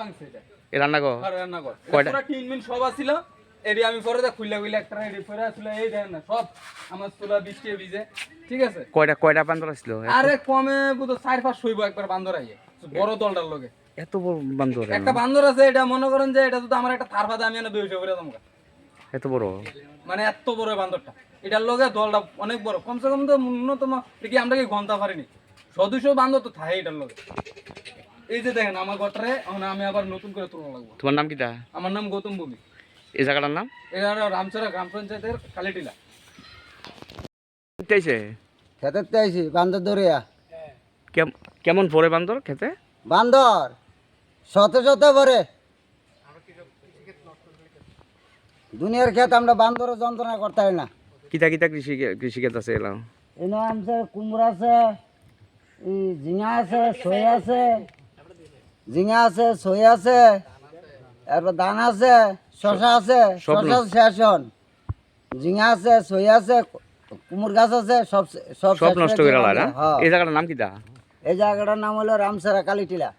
ভাঙছে এটা। এ রান্নাঘর? রান্নাঘর। পুরো টিন মিন সব আছিল। এডি আমি পরে দা খুইলা খুইলা একটা এডি পরে আসলে এই দেখেন না সব আমার চুলা বৃষ্টি ভিজে। ঠিক আছে? কয়টা কয়টা বান্দর আসছিল আরে কমে বুঝো চার পাঁচ শৈব একবার বান্দর আইয়ে বড় দলটার লগে। এত বড় বান্দর একটা বান্দর আছে এটা মনে করেন যে এটা যদি আমার একটা এনে করে এত বড়? মানে এত বড় এই বান্দরটা। এটার লগে দলটা অনেক বড়। কমসে কম তো ন্যূনতম দেখি আমরা কি ঘণ্টা পারিনি? সদস্য বান্দর তো থাকে এটার লগে। এই যে দেখেন আমার এখন আমি আবার নতুন করে তুলনা লাগবো। তোমার নাম কিটা আমার নাম গৌতম ভূমি এই জায়গাটার নাম? এটা রামচরা গ্রাম পঞ্চায়েতের কালিটিলা। চাইছে খেতের তো আইছি বান্দর দরিয়া কেমন পরে বান্দর খেতে? বান্দর শত শত ভরে। দুনিয়ার ক্ষেত আমরা বান্দর যন্ত্রণা করতে হয় না। কিতা কিতা কৃষি কৃষিক্ষেত আছে এলাম এনে আছে কুমড়া আছে এই ঝিঙা আছে সই আছে। ঝিঙা আছে সই আছে তারপর ধান আছে শশা আছে শশা শেষ হন। ঝিঙা আছে সই আছে কুমুর গাছ আছে সব সব নষ্ট করে হ্যাঁ। এই জায়গাটার নাম কিতা এই জায়গাটার নাম হলো রামসারা কালীটিলা।